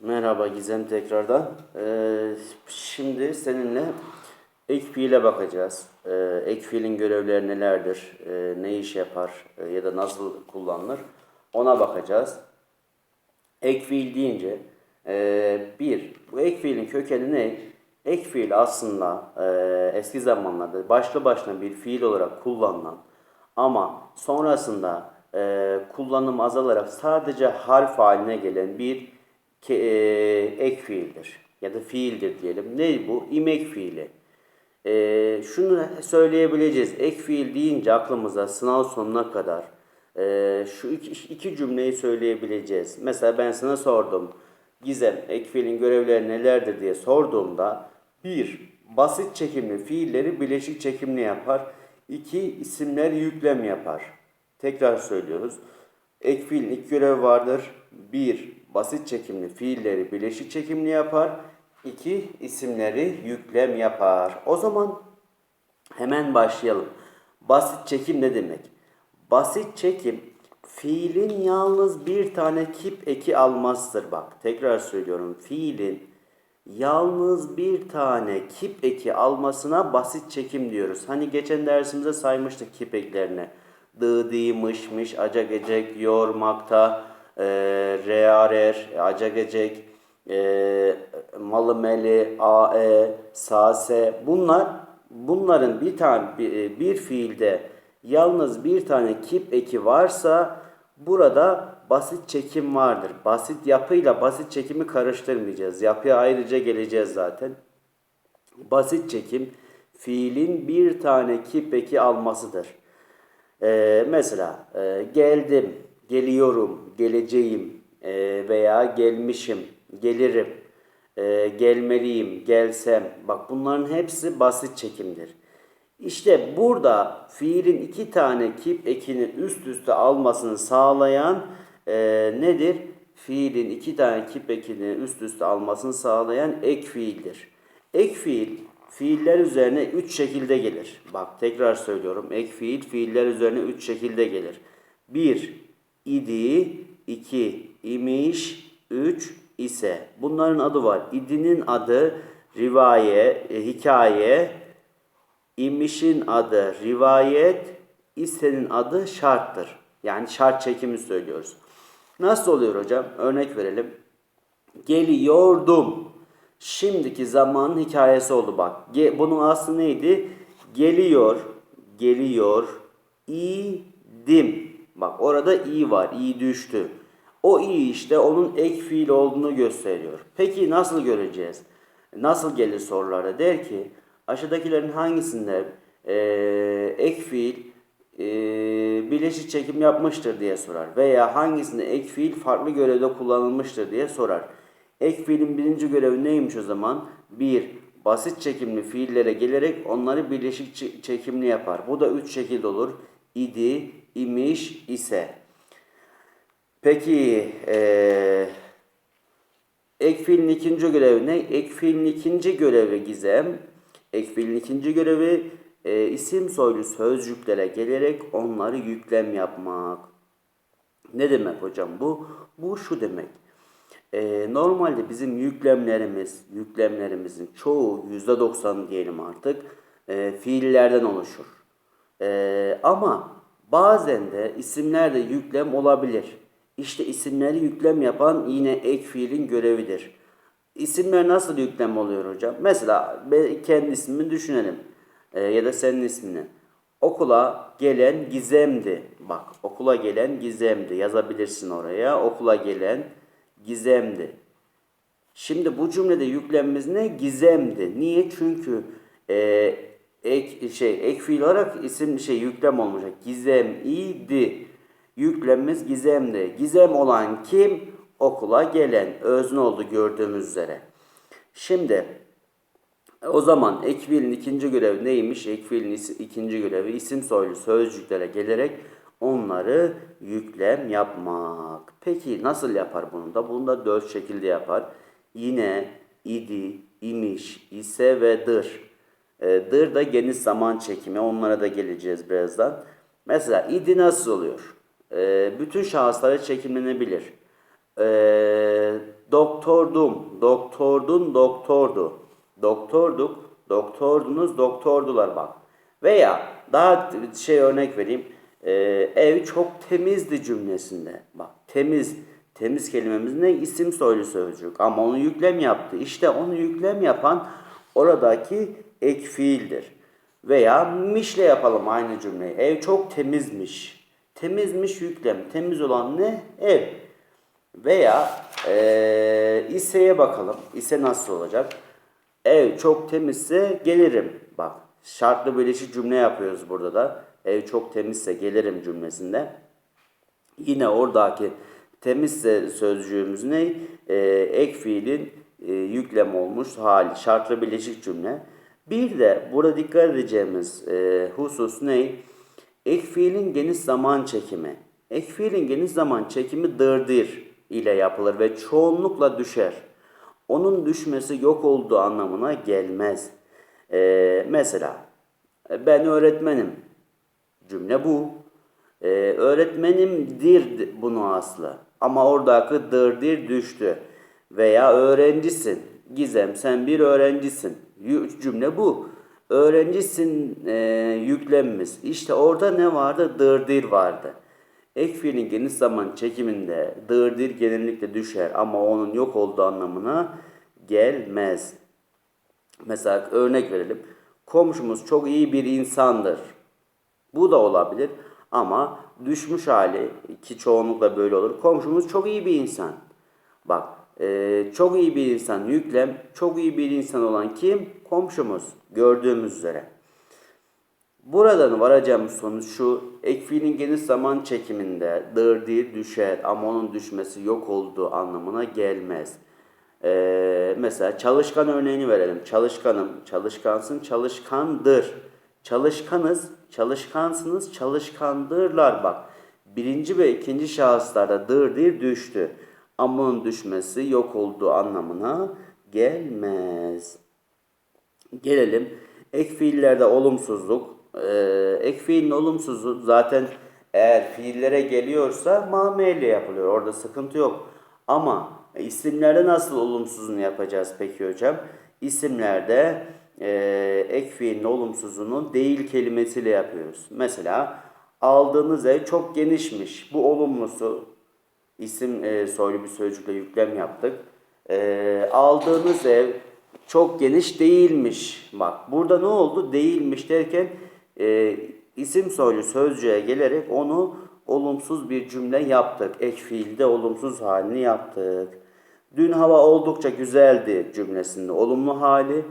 Merhaba Gizem tekrardan. Ee, şimdi seninle ek fiile bakacağız. Ee, görevleri nelerdir, ee, ne iş yapar ee, ya da nasıl kullanılır ona bakacağız. Ek fiil deyince ee, bir, bu ek kökeni ne? Ek aslında ee, eski zamanlarda başlı başına bir fiil olarak kullanılan ama sonrasında ee, kullanım azalarak sadece harf haline gelen bir e, ek fiildir ya da fiildir diyelim. Ne bu? İmek fiili. E, şunu söyleyebileceğiz. Ek fiil deyince aklımıza sınav sonuna kadar e, şu iki, iki cümleyi söyleyebileceğiz. Mesela ben sana sordum. Gizem ek fiilin görevleri nelerdir diye sorduğumda bir basit çekimli fiilleri bileşik çekimli yapar. İki isimler yüklem yapar. Tekrar söylüyoruz. Ek fiilin ilk görevi vardır. Bir, basit çekimli fiilleri bileşik çekimli yapar. İki, isimleri yüklem yapar. O zaman hemen başlayalım. Basit çekim ne demek? Basit çekim fiilin yalnız bir tane kip eki almasıdır. Bak tekrar söylüyorum. Fiilin yalnız bir tane kip eki almasına basit çekim diyoruz. Hani geçen dersimizde saymıştık kip eklerini. Dı, di, acak, ecek, yormakta, e, rearer, acak, ecek, e, malı, meli, a, e, sase. Bunlar, bunların bir tane bir, bir fiilde yalnız bir tane kip eki varsa burada basit çekim vardır. Basit yapıyla basit çekimi karıştırmayacağız. Yapıya ayrıca geleceğiz zaten. Basit çekim fiilin bir tane kip eki almasıdır. Ee, mesela e, geldim, geliyorum, geleceğim e, veya gelmişim, gelirim, e, gelmeliyim, gelsem. Bak bunların hepsi basit çekimdir. İşte burada fiilin iki tane kip ekini üst üste almasını sağlayan e, nedir? Fiilin iki tane kip ekini üst üste almasını sağlayan ek fiildir. Ek fiil fiiller üzerine üç şekilde gelir. Bak tekrar söylüyorum. Ek fiil fiiller üzerine üç şekilde gelir. Bir idi, iki imiş, üç ise. Bunların adı var. İdinin adı rivaye, e, hikaye, İmişin adı rivayet, isenin adı şarttır. Yani şart çekimi söylüyoruz. Nasıl oluyor hocam? Örnek verelim. Geliyordum. Şimdiki zamanın hikayesi oldu bak. Ge- bunun aslı neydi? Geliyor, geliyor, idim. Bak orada i var, i düştü. O i işte onun ek fiil olduğunu gösteriyor. Peki nasıl göreceğiz? Nasıl gelir sorulara? Der ki aşağıdakilerin hangisinde eee, ek fiil eee bileşik çekim yapmıştır diye sorar. Veya hangisinde ek fiil farklı görevde kullanılmıştır diye sorar. Ek fiilin birinci görevi neymiş o zaman? Bir, basit çekimli fiillere gelerek onları bileşik çe- çekimli yapar. Bu da üç şekilde olur. İdi, imiş, ise. Peki, eee Ek ikinci görevi ne? Ek fiilin ikinci görevi gizem. Ek fiilin ikinci görevi e, isim soylu sözcüklere gelerek onları yüklem yapmak. Ne demek hocam bu? Bu şu demek. E, normalde bizim yüklemlerimiz, yüklemlerimizin çoğu yüzde doksan diyelim artık e, fiillerden oluşur. E, ama bazen de isimlerde yüklem olabilir. İşte isimleri yüklem yapan yine ek fiilin görevidir. İsimler nasıl yüklem oluyor hocam? Mesela kendi ismimi düşünelim. Ee, ya da senin ismini. Okula gelen gizemdi. Bak okula gelen gizemdi. Yazabilirsin oraya. Okula gelen gizemdi. Şimdi bu cümlede yüklemimiz ne? Gizemdi. Niye? Çünkü e, ek şey ek fiil olarak isim şey yüklem olmayacak. Gizem idi. Yüklemimiz gizemdi. Gizem olan kim? Okula gelen. Özne oldu gördüğümüz üzere. Şimdi o zaman ek fiilin ikinci görevi neymiş? Ek fiilin ikinci görevi isim soylu sözcüklere gelerek onları yüklem yapmak. Peki nasıl yapar bunu da? Bunu da dört şekilde yapar. Yine idi, imiş, ise ve dır. E, dır da geniş zaman çekimi. Onlara da geleceğiz birazdan. Mesela idi nasıl oluyor? E, bütün şahıslara çekimlenebilir. E, doktordum, doktordun, doktordu. Doktorduk, doktordunuz, doktordular bak. Veya daha şey örnek vereyim. Ee, ev çok temizdi cümlesinde. Bak temiz, temiz kelimemiz ne? İsim soylu sözcük. Ama onu yüklem yaptı. İşte onu yüklem yapan oradaki ek fiildir. Veya mişle yapalım aynı cümleyi. Ev çok temizmiş. Temizmiş yüklem. Temiz olan ne? Ev. Veya eee iseye bakalım. İse nasıl olacak? Ev çok temizse gelirim. Bak şartlı birleşik cümle yapıyoruz burada da. Ev çok temizse gelirim cümlesinde. Yine oradaki temizse sözcüğümüz ne? Ee, ek fiilin e, yüklem olmuş hali. Şartlı birleşik cümle. Bir de burada dikkat edeceğimiz e, husus ne? Ek fiilin geniş zaman çekimi. Ek fiilin geniş zaman çekimi dırdır ile yapılır ve çoğunlukla düşer. Onun düşmesi yok olduğu anlamına gelmez. Ee, mesela ben öğretmenim. Cümle bu. Ee, öğretmenimdir bunu aslı. Ama oradaki dırdır düştü. Veya öğrencisin. Gizem sen bir öğrencisin. Cümle bu. Öğrencisin e, yüklenmiş. İşte orada ne vardı? Dırdır vardı. Ek geniş zaman çekiminde dırdır genellikle düşer ama onun yok olduğu anlamına gelmez. Mesela örnek verelim. Komşumuz çok iyi bir insandır. Bu da olabilir ama düşmüş hali ki çoğunlukla böyle olur. Komşumuz çok iyi bir insan. Bak e, çok iyi bir insan yüklem çok iyi bir insan olan kim? Komşumuz gördüğümüz üzere. Buradan varacağımız sonuç şu. Ek fiilin geniş zaman çekiminde dır değil düşer ama onun düşmesi yok olduğu anlamına gelmez. Ee, mesela çalışkan örneğini verelim. Çalışkanım, çalışkansın, çalışkandır. Çalışkanız, çalışkansınız, çalışkandırlar bak. Birinci ve ikinci şahıslarda dır değil düştü. Ama onun düşmesi yok olduğu anlamına gelmez. Gelelim ek fiillerde olumsuzluk. Ee, ek fiilin olumsuzluğu zaten eğer fiillere geliyorsa mameyle yapılıyor. Orada sıkıntı yok. Ama isimlerde nasıl olumsuzunu yapacağız peki hocam? İsimlerde e, ek fiilin olumsuzunu değil kelimesiyle yapıyoruz. Mesela aldığınız ev çok genişmiş. Bu olumlusu isim e, soylu bir sözcükle yüklem yaptık. E, aldığınız ev çok geniş değilmiş. Bak burada ne oldu? Değilmiş derken e, isim soylu sözcüğe gelerek onu olumsuz bir cümle yaptık. Ek fiilde olumsuz halini yaptık. Dün hava oldukça güzeldi cümlesinde olumlu hali.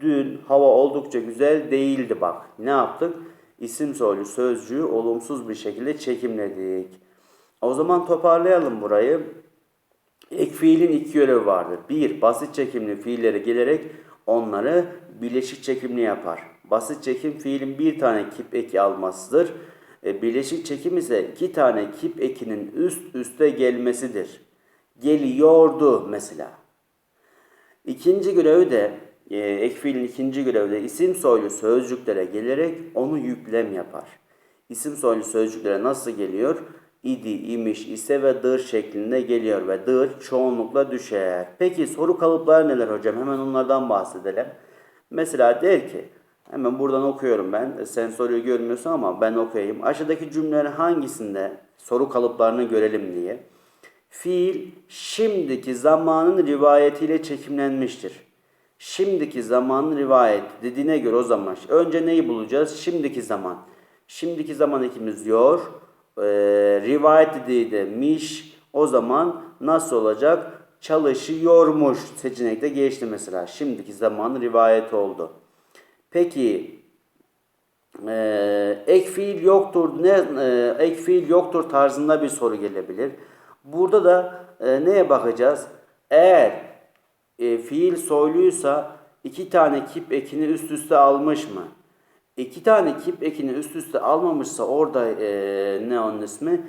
Dün hava oldukça güzel değildi bak. Ne yaptık? İsim soylu sözcüğü olumsuz bir şekilde çekimledik. O zaman toparlayalım burayı. Ek fiilin iki görevi vardır. Bir, basit çekimli fiillere gelerek onları bileşik çekimli yapar. Basit çekim fiilin bir tane kip eki almasıdır. E, bileşik çekim ise iki tane kip ekinin üst üste gelmesidir. Geliyordu mesela. İkinci görevi de e, ek fiilin ikinci görevi de isim soylu sözcüklere gelerek onu yüklem yapar. İsim soylu sözcüklere nasıl geliyor? İdi, imiş, ise ve dır şeklinde geliyor ve dır çoğunlukla düşer. Peki soru kalıpları neler hocam? Hemen onlardan bahsedelim. Mesela der ki, hemen buradan okuyorum ben. Sen soruyu görmüyorsun ama ben okuyayım. Aşağıdaki cümlelerin hangisinde soru kalıplarını görelim diye. Fiil şimdiki zamanın rivayetiyle çekimlenmiştir. Şimdiki zamanın rivayet dediğine göre o zaman önce neyi bulacağız? Şimdiki zaman. Şimdiki zaman ikimiz yor. Ee, rivayet dediği de miş. O zaman nasıl olacak? Çalışıyormuş seçenekte geçti mesela. Şimdiki zaman rivayet oldu. Peki e, ek fiil yoktur ne e, ek fiil yoktur tarzında bir soru gelebilir. Burada da e, neye bakacağız? Eğer e, fiil soyluysa iki tane kip ekini üst üste almış mı? İki tane kip ekini üst üste almamışsa orada e, ne onun ismi?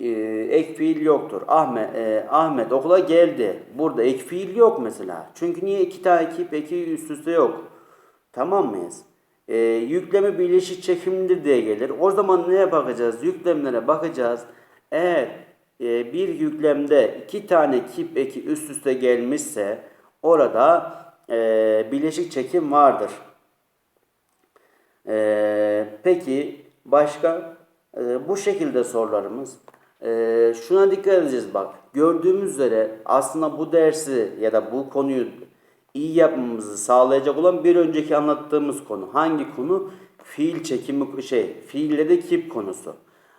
E, ek fiil yoktur. Ahmet e, Ahmet okula geldi. Burada ek fiil yok mesela. Çünkü niye iki tane kip eki üst üste yok? Tamam mıyız? E, yüklemi birleşik çekimlidir diye gelir. O zaman neye bakacağız? Yüklemlere bakacağız. Eğer e, bir yüklemde iki tane kip eki üst üste gelmişse orada e, bileşik çekim vardır. Ee, peki başka Ee, bu şekilde sorularımız. Ee, şuna dikkat edeceğiz bak. Gördüğümüz üzere aslında bu dersi ya da bu konuyu iyi yapmamızı sağlayacak olan bir önceki anlattığımız konu. Hangi konu? Fiil çekimi şey, fiille kip konusu.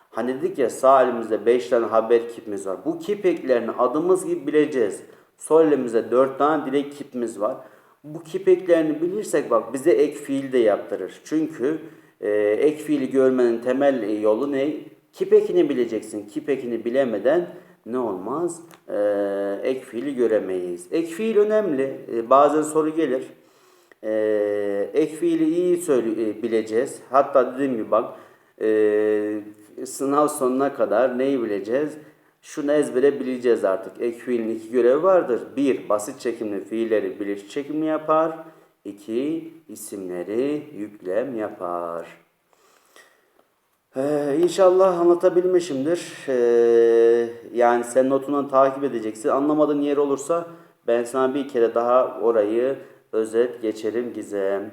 Hani dedik ya sağ elimizde 5 tane haber kipimiz var. Bu kip eklerini adımız gibi bileceğiz. Sol elimizde 4 tane dilek kipimiz var. Bu kip eklerini bilirsek bak bize ek fiil de yaptırır. Çünkü e, ek fiili görmenin temel e, yolu ne? Kip ekini bileceksin. Kip ekini bilemeden ne olmaz? E, ek fiili göremeyiz. Ek fiil önemli. E, bazen soru gelir. E, ek fiili iyi söyle, e, bileceğiz. Hatta dediğim gibi bak e, sınav sonuna kadar neyi bileceğiz? Şunu ezbere bileceğiz artık. Ek iki görevi vardır. Bir, basit çekimli fiilleri bileşik çekimli yapar. İki, isimleri yüklem yapar. Ee, inşallah anlatabilmişimdir. Ee, yani sen notundan takip edeceksin. Anlamadığın yer olursa ben sana bir kere daha orayı özet geçerim Gizem.